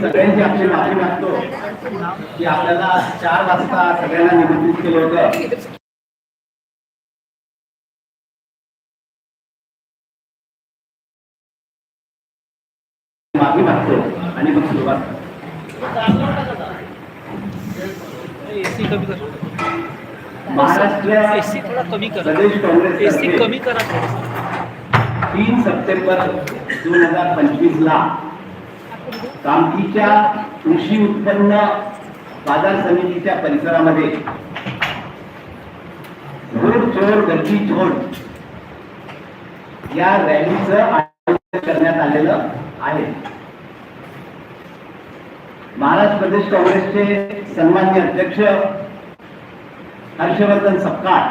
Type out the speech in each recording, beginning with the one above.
सगळ्यांची आपली माफी मागतो. की आपल्याला चार वाजता सगळ्यांना निमंत्रित केलं होतं. माफी मागतो. आणि मग सुरुवात. एसी कमी कर महाराष्ट्र एसी थोडा कमी करा. एसी कमी करा. तीन सप्टेंबर दोन हजार पंचवीस ला कामठीच्या कृषी उत्पन्न बाजार समितीच्या परिसरामध्ये रोड चोर गर्दी चोर या रॅलीचं आयोजन करण्यात आलेलं आहे. महाराष्ट्र प्रदेश काँग्रेसचे सन्मान्य अध्यक्ष हर्षवर्धन सपकाळ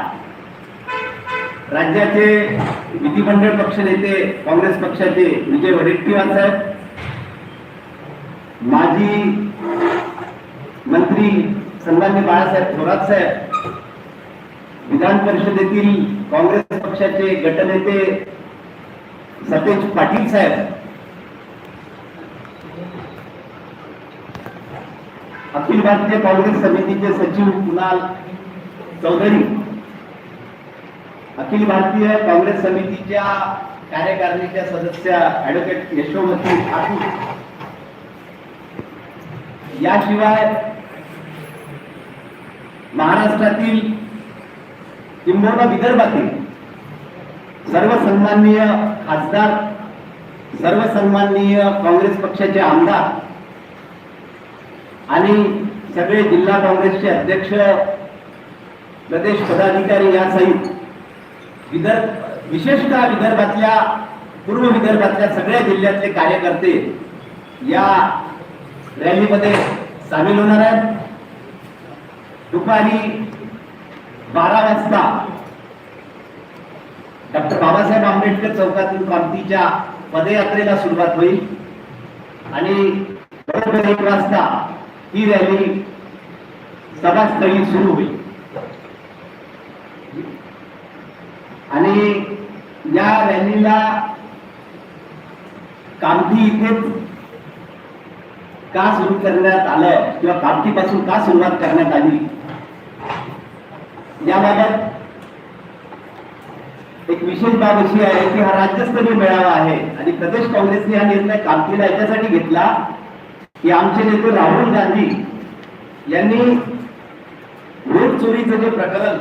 राज्याचे विधिमंडळ पक्ष नेते काँग्रेस पक्षाचे विजय वडेट्टीवार साहेब माजी मंत्री सन्मान्य बाळासाहेब थोरात साहेब विधान परिषदेतील काँग्रेस पक्षाचे गटनेते सतेज पाटील साहेब अखिल भारतीय काँग्रेस समितीचे सचिव कुणाल चौधरी अखिल भारतीय काँग्रेस समितीच्या कार्यकारिणीच्या सदस्य ऍडव्होकेट यशोमती ठाकूर याशिवाय महाराष्ट्रातील किंबहुना विदर्भातील सर्व सन्माननीय खासदार सर्व सन्माननीय काँग्रेस पक्षाचे आमदार आणि सगळे जिल्हा काँग्रेसचे अध्यक्ष प्रदेश पदाधिकारी यासहित विदर्भ विशेषतः विदर्भातल्या पूर्व विदर्भातल्या सगळ्या जिल्ह्यातले कार्यकर्ते या रॅलीमध्ये सामील होणार आहेत. दुपारी बारा वाजता डॉक्टर बाबासाहेब आंबेडकर चौकातील क्रांतीच्या पदयात्रेला सुरुवात होईल. आणि बरोबर एक वाजता ही रॅली सभास्थळी सुरू होईल. आणि या रॅलीला कामठी इथेच का सुरू करण्यात आलं किंवा कामठीपासून का सुरुवात करण्यात आली? याबाबत एक विशेष बाब अशी आहे की हा राज्यस्तरीय मेळावा आहे आणि प्रदेश काँग्रेसने हा निर्णय कामठीला याच्यासाठी घेतला की आमचे नेते राहुल गांधी यांनी वोट चोरीचं जे प्रकरण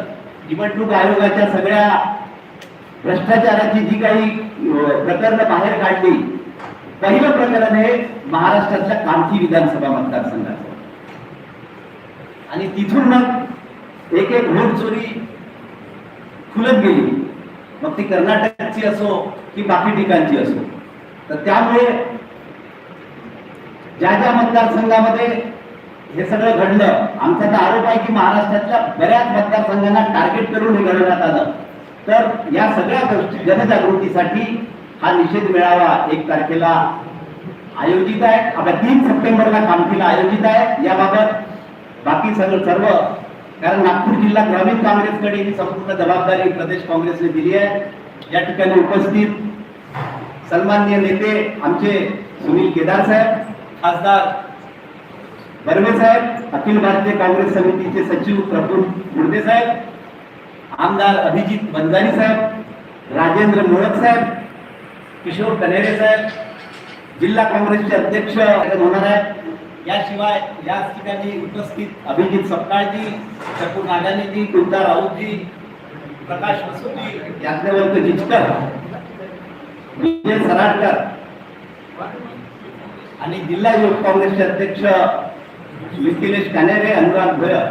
निवडणूक आयोगाच्या सगळ्या भ्रष्टाचाराची जी काही प्रकरणं बाहेर काढली पहिलं प्रकरण हे महाराष्ट्रातल्या कामठी विधानसभा मतदारसंघाचं. आणि तिथून मग एक एक वोट चोरी खुलत गेली. मग ती कर्नाटकची असो की बाकी ठिकाणची असो. तर त्यामुळे ज्या ज्या मतदारसंघामध्ये हे सगळं घडलं आमचा तर आरोप आहे की महाराष्ट्रातल्या बऱ्याच मतदारसंघांना टार्गेट करून हे घडवण्यात आलं. तर या सगळ्या गोष्टी जनजागृतीसाठी हा निषेध मेळावा एक तारखेला आयोजित आहे. आता तीन सप्टेंबरला कामठीला आयोजित आहे. याबाबत बाकी सगळं सर्व कारण नागपूर जिल्हा ग्रामीण काँग्रेसकडे ही संपूर्ण जबाबदारी प्रदेश काँग्रेसने दिली आहे. या ठिकाणी उपस्थित सन्माननीय नेते आमचे सुनील केदार साहेब खासदार बर्वे साहेब अखिल भारतीय काँग्रेस समितीचे सचिव प्रफुल मुर्दे साहेब आमदार अभिजित बंजारी साहेब राजेंद्र मोळक साहेब किशोर कनेरे साहेब जिल्हा काँग्रेसचे अध्यक्ष होणार आहेत. याशिवाय याच ठिकाणी उपस्थित अभिजित सपकाळजी शकू नागानेजी कुंदा राऊतजी प्रकाश मसुदी याज्ञवल्क जिचकर. विजय सराडकर आणि जिल्हा युवक काँग्रेसचे अध्यक्ष मिथिलेश कानेरे अनुराग भोयर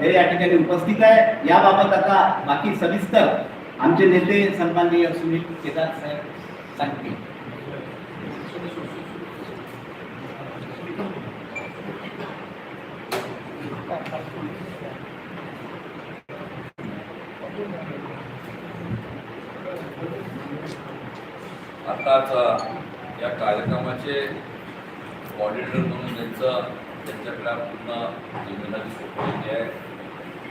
हे या ठिकाणी उपस्थित आहे याबाबत आता बाकी सविस्तर आमचे नेते सन्माननीय सुनील केदार साहेब सांगतील. आताच या कार्यक्रमाचे कॉर्डिनेटर म्हणून त्यांचं त्यांच्याकडे पूर्ण जिम्मेदारी सोपवलेली आहे.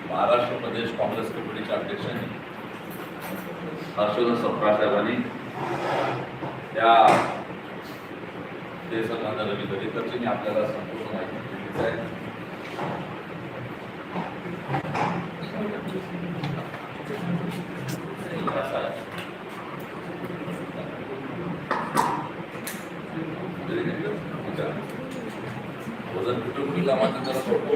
महाराष्ट्र प्रदेश काँग्रेस कमिटीच्या अध्यक्षांनी हर्षवर्धन सप्रा साहेबांनी त्या ते सन्मान रवी दरेकरची आपल्याला संपूर्ण माहिती दिलीच आहे असं आहे. दरेकर, विचारा. वजन कुठं कुठे कामाचं जरा सोडतो.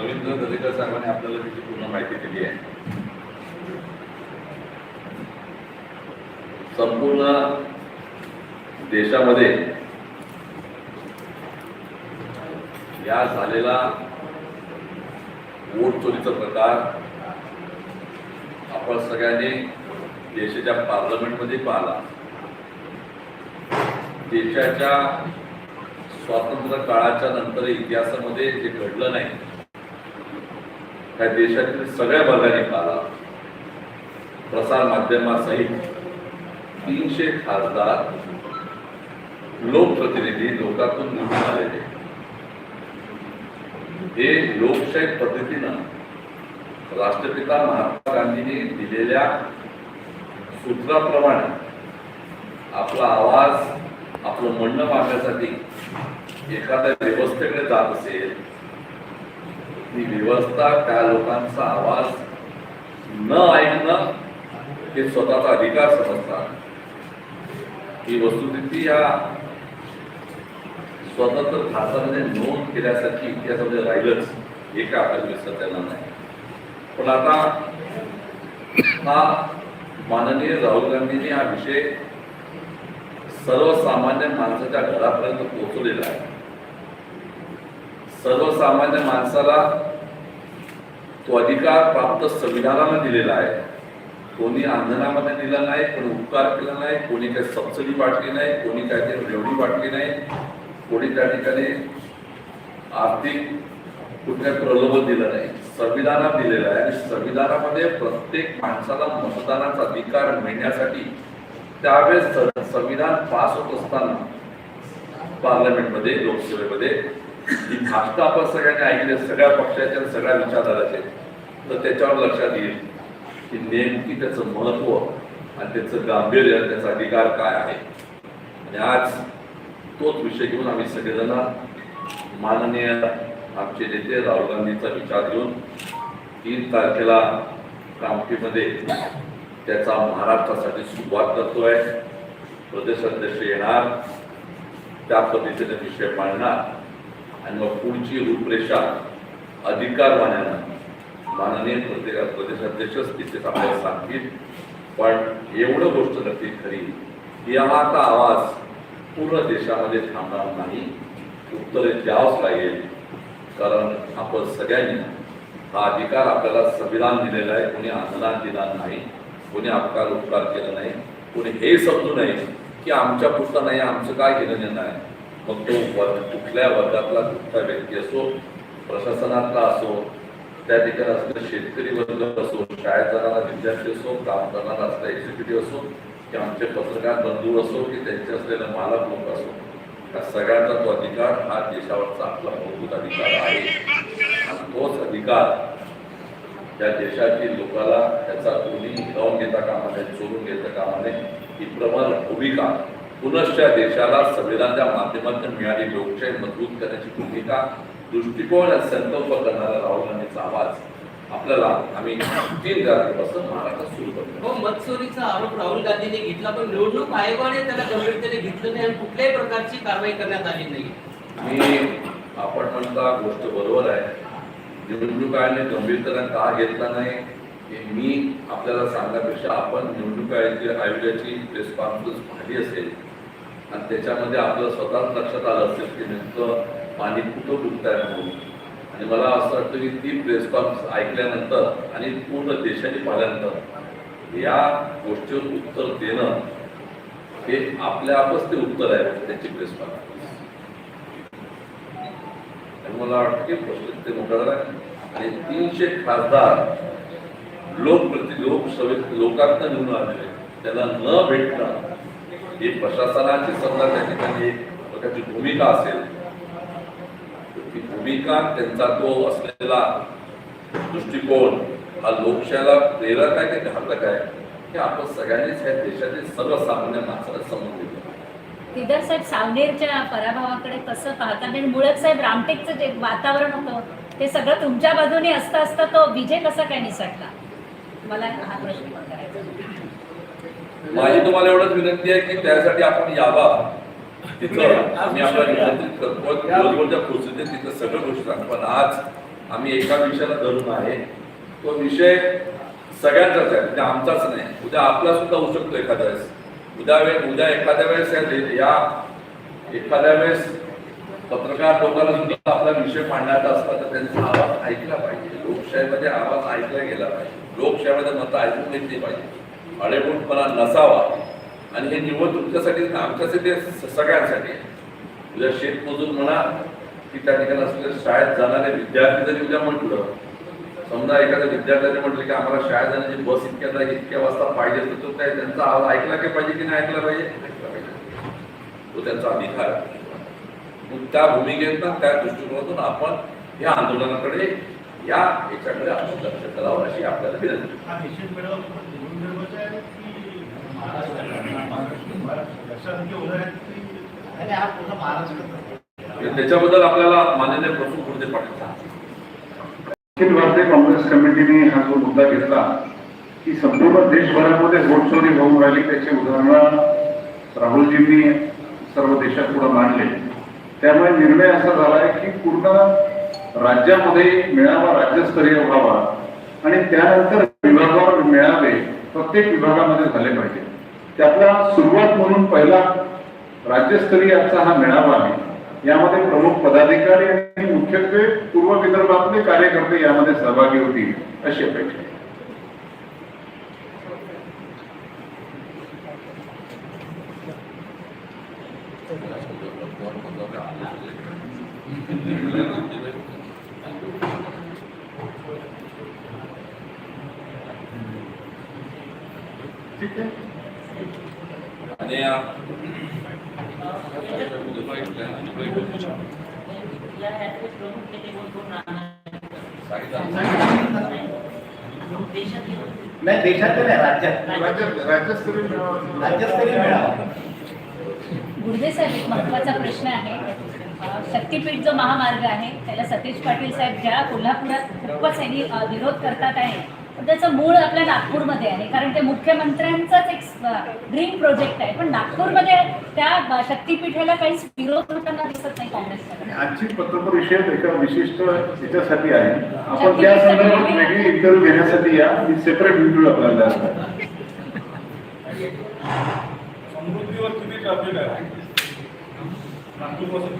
रवींद्र दरेकर साहेबांनी आपल्याला त्याची पूर्ण माहिती दिली आहे. संपूर्ण देशामध्ये या झालेला वोट चोरीचा प्रकार आपण सगळ्यांनी देशाच्या पार्लमेंटमध्ये पाहिला. देशाच्या स्वातंत्र्य काळाच्या नंतर इतिहासामध्ये जे घडलं नाही त्या देशातील सगळ्या वर्गाने पाला प्रसार माध्यमासहित तीनशे खासदार लोकप्रतिनिधी लोकातून निवडून आलेले. हे लोकशाही पद्धतीनं राष्ट्रपिता महात्मा गांधींनी दिलेल्या सूत्राप्रमाणे आपला आवाज आपलं म्हणणं मागण्यासाठी एखाद्या व्यवस्थेकडे जात असेल ती व्यवस्था त्या लोकांचा आवाज न ऐकणं हे स्वतःचा अधिकार समजतात. ही वस्तुस्थिती या स्वतंत्र भारतामध्ये नोंद केल्यासारखी इतिहासामध्ये राहिलंच. हे काय आपल्याला विसरता येणार नाही. पण आता हा माननीय राहुल गांधींनी हा विषय सर्वसामान्य माणसाच्या घरापर्यंत पोहोचवलेला आहे. सर्वसामान्य माणसाला तो अधिकार प्राप्त संविधानानं दिलेला आहे. कोणी आंदोलनामध्ये दिला नाही कोणी उपकार केला नाही कोणी काही सबसिडी वाटली नाही कोणी काहीतरी ते रेवडी वाटली नाही कोणी त्या ठिकाणी आर्थिक कुठल्या प्रलोभन दिलं नाही. संविधानात दिलेलं आहे आणि संविधानामध्ये प्रत्येक माणसाला मतदानाचा अधिकार मिळण्यासाठी त्यावेळेस संविधान पास होत असताना पार्लमेंटमध्ये लोकसभेमध्ये ही भाषणं आपण सगळ्यांनी ऐकली सगळ्या पक्षाच्या सगळ्या विचारधाराचे. तर त्याच्यावर लक्षात येईल की नेमकी त्याचं महत्त्व आणि त्याचं गांभीर्य त्याचा अधिकार काय आहे. आणि आज तोच विषय घेऊन आम्ही सगळेजण माननीय आमचे नेते राहुल गांधीचा विचार घेऊन तीन तारखेला कामठीमध्ये त्याचा महाराष्ट्रासाठी सुरुवात करतोय. प्रदेश अध्यक्ष येणार त्या पद्धतीने विषय मांडणार आणि मग पुढची रूपरेषा अधिकार अधिकारवाण्यानं माननीय प्रत्येक प्रदेशाध्यक्षच तिथेच आपल्याला सांगतील. पण एवढं गोष्ट नक्की खरी की आता आवाज पूर्ण देशामध्ये थांबणार नाही. उत्तरे द्यावंच लागेल. कारण आपण सगळ्यांनी हा अधिकार आपल्याला संविधान दिलेला आहे. कोणी अनुदान दिला नाही कोणी अपकार उपकार केला नाही कोणी हे समजू नये की आमच्या पुरता नाही आमचं काय घेणं नाही. आहे मग तो वर्ग कुठल्या वर्गातला कुठला व्यक्ती असो प्रशासनातला असो त्या ठिकाणी असलेला शेतकरी वर्ग असो शाळेत जाणारा विद्यार्थी असो काम करणारा असला एक्झिक्युटिव्ह असो की आमचे पत्रकार बंधू असो की त्यांचे असलेले मालक लोक असो या सगळ्यांचा तो अधिकार हा देशावरचा आपला मूलभूत अधिकार आहे. आणि तोच अधिकार त्या देशातील लोकाला त्याचा कोणी हिरावून घेता कामा नये चोरून घेता कामा नये ही प्रबळ भूमिका. पुनश्च देशाला संविधानाच्या माध्यमातून मिळाली लोकशाही मजबूत करण्याची भूमिका. दृष्टिकोन आणि संकल्प करणारा राहुल गांधीचा आवाज आपल्याला आम्ही तीन तारखेपासून महाराष्ट्रात सुरू करतो. हो मतचोरीचा आरोप राहुल गांधींनी घेतला पण निवडणूक आयोगाने त्याला गंभीरतेने घेतलं नाही आणि कुठल्याही प्रकारची कारवाई करण्यात आली नाही. मी आपण म्हणता गोष्ट बरोबर आहे. निवडणूक आयोगाने गंभीरतेने का घेतला नाही हे मी आपल्याला सांगण्यापेक्षा आपण निवडणूक आयोगाची आयोगाची प्रेस कॉन्फरन्स पाहिली असेल. आणि त्याच्यामध्ये आपलं स्वतःच लक्षात आलं असेल की नेमकं पाणी कुठं डुबत आहे म्हणून. आणि मला असं वाटतं की ती प्रेस कॉन्फरन्स ऐकल्यानंतर आणि पूर्ण देशाने पाहिल्यानंतर या गोष्टीवर उत्तर देणं हे आपल्या आपच ते उत्तर आहे त्याची प्रेस कॉन्फरन्स आणि मला वाटतं की प्रश्न ते मोठा झाला. आणि तीनशे खासदार लोकप्रति लोकसभेत लोकांना निवडून आलेले त्यांना न भेटणं ही प्रशासनाची समजा त्या ठिकाणी एक प्रकारची भूमिका असेल. ती भूमिका त्यांचा तो असलेला दृष्टिकोन हा लोकशाहीला प्रेरक आहे की घातक आहे की आपण सगळ्यांनीच ह्या देशातील सर्वसामान्य माणसाला समजून घेतलं केदार साहेब सावनेरच्या पराभवाकडे कसं पाहता? आणि मुळक साहेब रामटेकचं जे वातावरण होतं ते सगळं तुमच्या बाजूने असता असता तो विजय कसा काय निसटला? मला हा प्रश्न करायचा माझी तुम्हाला एवढंच विनंती आहे की त्यासाठी आपण यावा. तिथं आम्ही आपला निमंत्रित करतो दिवसभरच्या परिस्थितीत तिथं सगळ्या गोष्टी पण आज आम्ही एका विषयाला धरून आहे. तो विषय सगळ्यांचाच आहे. म्हणजे आमचाच नाही. उद्या आपला सुद्धा होऊ शकतो एखाद्या वेळेस. उद्या वेळ उद्या एखाद्या वेळेस या एखाद्या वेळेस पत्रकार लोकांना सुद्धा आपला विषय मांडायचा असला तर त्यांचा आवाज ऐकला पाहिजे. लोकशाहीमध्ये आवाज ऐकला गेला पाहिजे. लोकशाहीमध्ये मतं ऐकून घेतली पाहिजे. अडेपूटपणा नसावा. आणि हे निवड तुमच्यासाठी नाही, आमच्यासाठी सगळ्यांसाठी. आहे. उद्या शेतमजूर म्हणा की त्या ठिकाणी असलेल्या शाळेत जाणारे विद्यार्थी जरी उद्या म्हटलं समजा एखाद्या विद्यार्थ्याने म्हटलं की आम्हाला शाळेत जाण्याची बस इतक्या इतक्या वाजता पाहिजे तर तो त्यांचा आवाज ऐकला की पाहिजे की नाही ऐकला पाहिजे? ऐकला पाहिजे. तो त्यांचा अधिकार मग त्या भूमिकेतनं त्या दृष्टिकोनातून आपण या आंदोलनाकडे या याच्याकडे आपण लक्ष करावं अशी आपल्याला विनंती. त्याच्याबद्दल आपल्याला माननीय प्रफुल्ल गुरुदे पाटील अखिल भारतीय काँग्रेस कमिटीने हा जो मुद्दा घेतला की संपूर्ण देशभरामध्ये वोट चोरी होऊन राहिली त्याची उदाहरणं राहुलजींनी सर्व देशात पुढे मांडले. त्यामुळे निर्णय असा झाला आहे की पूर्ण राज्यामध्ये मेळावा राज्यस्तरीय व्हावा आणि त्यानंतर विभागावर मेळावे प्रत्येक विभागामध्ये झाले पाहिजे. त्यातला सुरुवात म्हणून पहिला राज्यस्तरीय आजचा हा मेळावा आहे यामध्ये प्रमुख पदाधिकारी आणि मुख्यत्वे पूर्व विदर्भातले कार्यकर्ते यामध्ये सहभागी होतील अशी अपेक्षा आहे. ठीक आहे आणि या- नाही देशात राज्यात. राज्यस्तरीय मेळावा. एक महत्त्वाचा प्रश्न आहे. शक्तीपीठ जो महामार्ग आहे त्याला सतीश पाटील साहेब ज्या कोल्हापुरात खूपच यांनी विरोध करतात आहे त्याचं मूळ आपल्या नागपूरमध्ये आहे. कारण ते मुख्यमंत्र्यांचाच एक ड्रीम प्रोजेक्ट आहे. पण नागपूरमध्ये त्या शक्तीपीठाला काहीच विरोध होताना दिसत नाही काँग्रेसकडे. आजची पत्रपरिषद एका विशिष्ट याच्यासाठी आहे. आपण त्या संदर्भात वेगळी इंटरव्ह्यू घेण्यासाठी या. मी सेपरेट व्हिडिओ आपल्याला समृद्धीवर आहे नागपूरपासून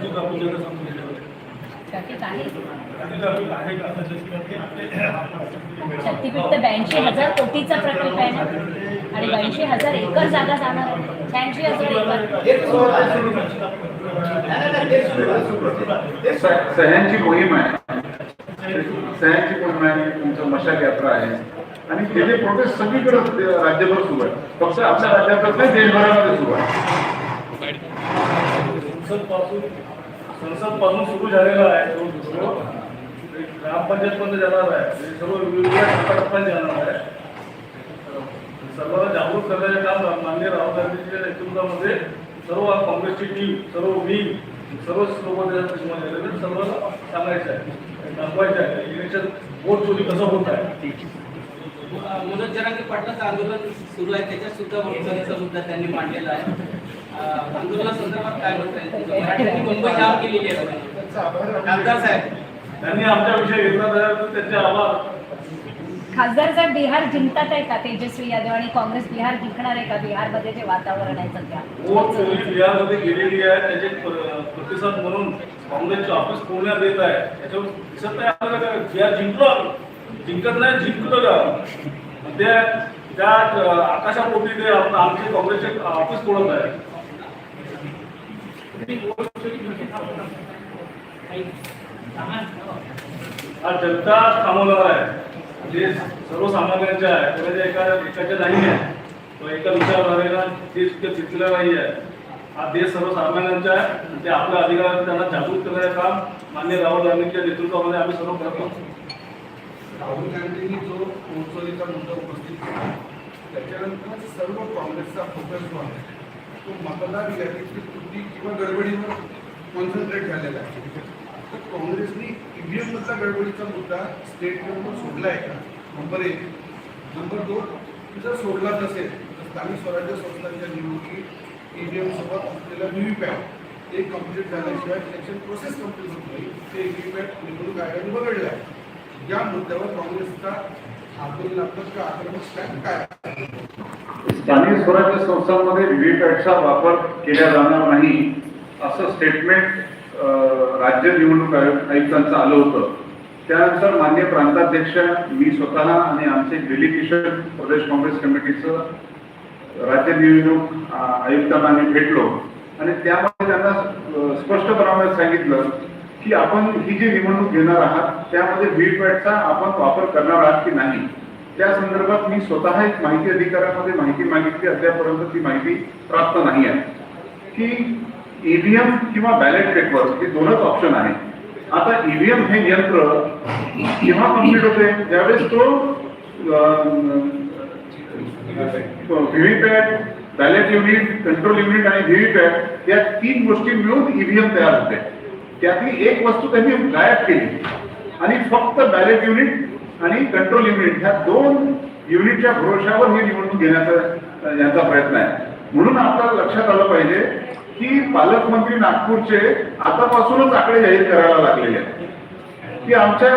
शक्तीपीठ तर ब्याऐंशी हजार कोटीचा प्रकल्प आहे ना? आणि ब्याऐंशी हजार एकर जागा जाणार आहे. ब्याऐंशी हजार एकर. सह्यांची मोहीम आहे. सह्यांची मोहीम आहे. तुमचं मशाल यात्रा आहे. आणि त्याचे प्रोटेस्ट सगळीकडे राज्यभर सुरू आहे. फक्त आपल्या राज्यातच नाही देशभरामध्ये सुरू आहे. संसदपासून सुरू झालेला आहे तो जो ग्रामपंचायत जाणार आहे. म्हणजे सर्व वेगवेगळ्या टप्प्याटप्प्याने जाणार आहे. सर्वांना जागरूक करण्याचे काम माननीय राहुल गांधींच्या नेतृत्वामध्ये सर्व काँग्रेसची टीम सर्व मी सर्व लोक सर्वांना सर्व सांगायचं आहे. दाखवायचं आहे. इलेक्शन वोट चोरी कसं होत आहे? मनोज जरांगे पाटलाचं आंदोलन सुरू आहे. त्याच्यात सुद्धा वोटचोरीचा मुद्दा त्यांनी मांडलेला आहे. त्यांनी आमच्याविषयी घेतला तर त्यांचे आभार. खासदार साहेब बिहार जिंकतात आहे का तेजस्वी यादव आणि काँग्रेस बिहार जिंकणार आहे का? बिहारमध्ये जे वातावरण आहे सध्या? वोट चोरी बिहारमध्ये गेलेली आहे त्याचे प्र- प्रतिसाद म्हणून काँग्रेसचे ऑफिस पुण्यात येत आहे. त्याच्यावर दिसत नाही आपल्याला काय? बिहार जिंकलो जिंकत नाही जिंकलो का त्या त्या आकाशापोटी ते आमचे काँग्रेसचे ऑफिस तोडत आहे. हा जनता थांबवणार आहे. जे सर्वसामान्यांच्या आहे कोणाच्या म्हणजे एका एकाच्या नाही आहे. किंवा एका विचारधारेला देश ते तिथलं नाही आहे. हा देश सर्वसामान्यांचा आहे. ते आपल्या अधिकार त्यांना जागृत करण्याचं काम मान्य राहुल गांधींच्या नेतृत्वामध्ये आम्ही सर्व करतो. राहुल गांधींनी जो कोळसोरीचा मुद्दा उपस्थित केला त्याच्यानंतर सर्व काँग्रेसचा फोकस जो आहे तो मतदार यादीतली त्रुटी किंवा गडबडीवर कॉन्सन्ट्रेट झालेला आहे. तर काँग्रेसने ईव्हीएम गडबडीचा मुद्दा स्टेट लेवलवर सोडला आहे का? नंबर एक. नंबर दोन जर सोडला असेल तर स्थानिक स्वराज्य संस्थांच्या निवडणुकीत ईव्हीएम सोबत असलेला व्हीव्हीपॅट ते कंप्लीट झाल्याशिवाय इलेक्शन प्रोसेस कंप्लीट होत नाही. ते व्हीव्हीपॅट निवडणूक आयोगाने बघडलं आहे. या मुद्द्यावर काँग्रेसचा आंदोलनात्मक आक्रमक स्टँड काय आहे? स्थानिक स्वराज्य संस्थांमध्ये व्हीव्हीपॅटचा वापर केला जाणार नाही असं स्टेटमेंट राज्य निवडणूक आयुक्तांचं आलं होतं. त्यानंतर मान्य प्रांताध्यक्ष मी स्वतः आणि आमचे डेलिगेशन प्रदेश काँग्रेस कमिटीचं राज्य निवडणूक आयुक्तांना आम्ही भेटलो. आणि त्यामध्ये त्यांना स्पष्ट स्पष्टपणाने सांगितलं की आपण ही जी निवडणूक घेणार आहात त्यामध्ये व्हीव्हीपॅटचा आपण वापर करणार आहात की नाही. त्या संदर्भात मी स्वतः एक माहिती अधिकारामध्ये माहिती मागितली अद्यापर्यंत ती माहिती प्राप्त नाही आहे. की ईव्हीएम किंवा बॅलेट पेपर हे दोनच ऑप्शन आहे आता ईव्हीएम हे यंत्र केव्हा कंप्लीट होते? ज्यावेळेस तो VVPAT ballot unit control unit आणि व्हीव्हीपॅट या तीन गोष्टी मिळून ईव्हीएम तयार होते. त्यातली एक वस्तू त्यांनी गायब केली. आणि फक्त बॅलेट युनिट आणि कंट्रोल युनिट ह्या दोन युनिटच्या भरोशावर ही निवडणूक घेण्याचा यांचा प्रयत्न आहे. म्हणून आपल्याला लक्षात आलं पाहिजे की पालकमंत्री नागपूरचे आतापासूनच आकडे जाहीर करायला लागलेले आहेत. की आमच्या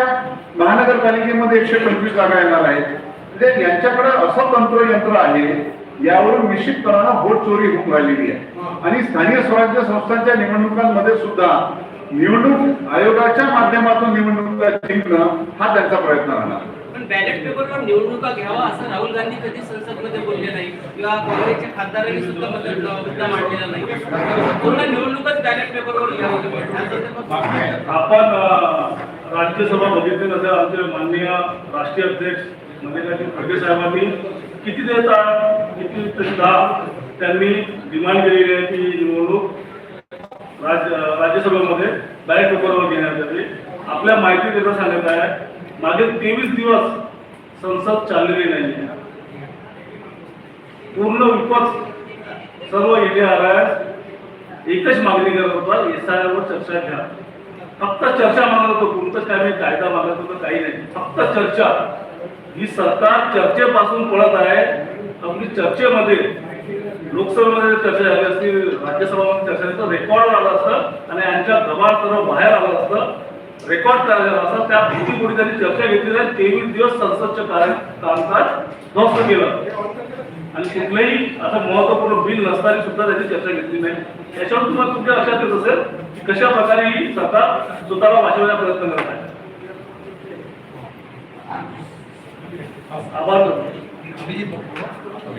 महानगरपालिकेमध्ये एकशे पंचवीस जागा येणार आहेत. म्हणजे यांच्याकडे असं तंत्र यंत्र आहे यावरून निश्चितपणानं वोट चोरी होऊन राहिलेली आहे. आणि स्थानिक स्वराज्य संस्थांच्या निवडणुकांमध्ये सुद्धा निवडणूक आयोगाच्या माध्यमातून निवडणुका जिंकणं हा त्यांचा प्रयत्न राहणार. पण बॅलेट पेपरवर निवडणुका घ्यावा असं राहुल गांधी कधी संसदमध्ये बोलले नाही किंवा काँग्रेसच्या खासदारांनी सुद्धा मुद्दा मांडलेला नाही. पूर्ण निवडणूकच बॅलेट पेपरवर आपण राज्यसभा बघितली नसेल आमचे माननीय राष्ट्रीय अध्यक्ष मल्लिकार्जुन खडगे साहेबांनी किती देता किती तरी दहा त्यांनी डिमांड केलेली आहे की निवडणूक राज्य राज्यसभेमध्ये बॅलेट पेपरवर घेण्यासाठी आपल्या माहिती देता सांगत आहे मागील तेवीस दिवस संसद चाललेली नाही. पूर्ण विपक्ष सर्व इथे आलाय एकच मागणी करत होता एस आय वर चर्चा घ्या. फक्त चर्चा मागत होतो कोणतंच काय मी कायदा मागत होतो काही नाही. फक्त चर्चा. ही सरकार चर्चेपासून पळत आहे. आपली चर्चेमध्ये लोकसभेमध्ये चर्चा झाली असती राज्यसभामध्ये चर्चा झाली तर रेकॉर्ड आलं असतं आणि यांच्या दबाव सर्व बाहेर आलं असतं. रेकॉर्ड करायला झालं असतं. त्या भीतीपोटी त्यांनी चर्चा घेतली आहे तेवीस दिवस संसदचं कार्य कामकाज ध्वस्त केलं. आणि कुठलंही असं महत्त्वपूर्ण बिल नसताना सुद्धा त्याची चर्चा घेतली नाही. याच्यावर तुम्हाला तुमच्या लक्षात येत असेल? की कशा प्रकारे ही सरकार स्वतःला वाचवण्याचा प्रयत्न करत आहे? आभार करतो.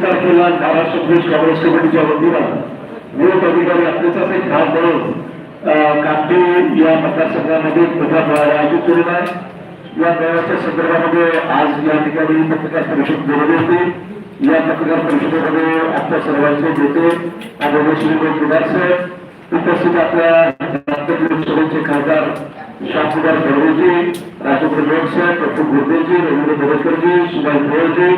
तारखेला प्रदेश काँग्रेस कमिटीच्या वतीनं विरोध अधिकारी आपल्याचाच एक भाग म्हणून या मतदारसंघामध्ये मोठा मेळावा आयोजित केलेला आहे या मेळाव्याच्या संदर्भामध्ये आज या ठिकाणी पत्रकार परिषद होती या पत्रकार परिषदेमध्ये आपल्या सर्वांचे नेते आदरणीय श्री केदार साहेब उपस्थित आपल्या राज्य लोकसभेचे खासदार श्यामकुमार भरवेजी राजेंद्र गोड प्रफुल गुर्देजी रवींद्र बोरकरजी सुभाष भोळजी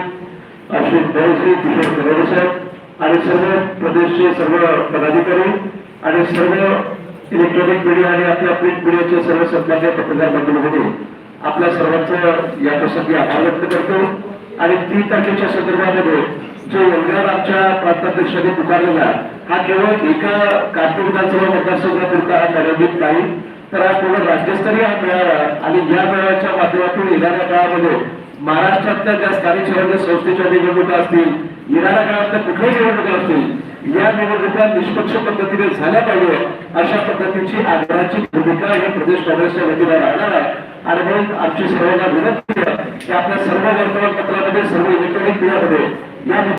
अश्विन भोळजी किशोर करोडे साहेब आणि सर्व प्रदेशचे सर्व पदाधिकारी आणि सर्व इलेक्ट्रॉनिक मीडिया आणि आपल्या प्रिंट मीडियाचे सर्व सन्मान्य पत्रकार मंडळीमध्ये आपल्या सर्वांचं या प्रसंगी आभार व्यक्त करतो. आणि तीन तारखेच्या संदर्भामध्ये जो योगदान आमच्या प्रांताध्यक्षांनी पुकारलेला हा केवळ एका काश्मीर विधानसभा मतदारसंघापुरता हा मर्यादित नाही तर हा पूर्ण राज्यस्तरीय हा मेळावा आणि या मेळाव्याच्या माध्यमातून येणाऱ्या काळामध्ये महाराष्ट्रातल्या ज्या स्थानिक स्वराज्य संस्थेच्या निवडणुका असतील येणाऱ्या काळातल्या कुठल्याही निवडणुका असतील या निवडणुका निष्पक्ष पद्धतीने झाल्या पाहिजे अशा पद्धतीची आग्रहाची भूमिका ही प्रदेश काँग्रेसच्या वतीला राहणार आहे. आणि म्हणून आमची सर्वांना विनंती आहे की आपल्या सर्व वर्तमानपत्रामध्ये सर्व इलेक्ट्रॉनिक मीडियामध्ये या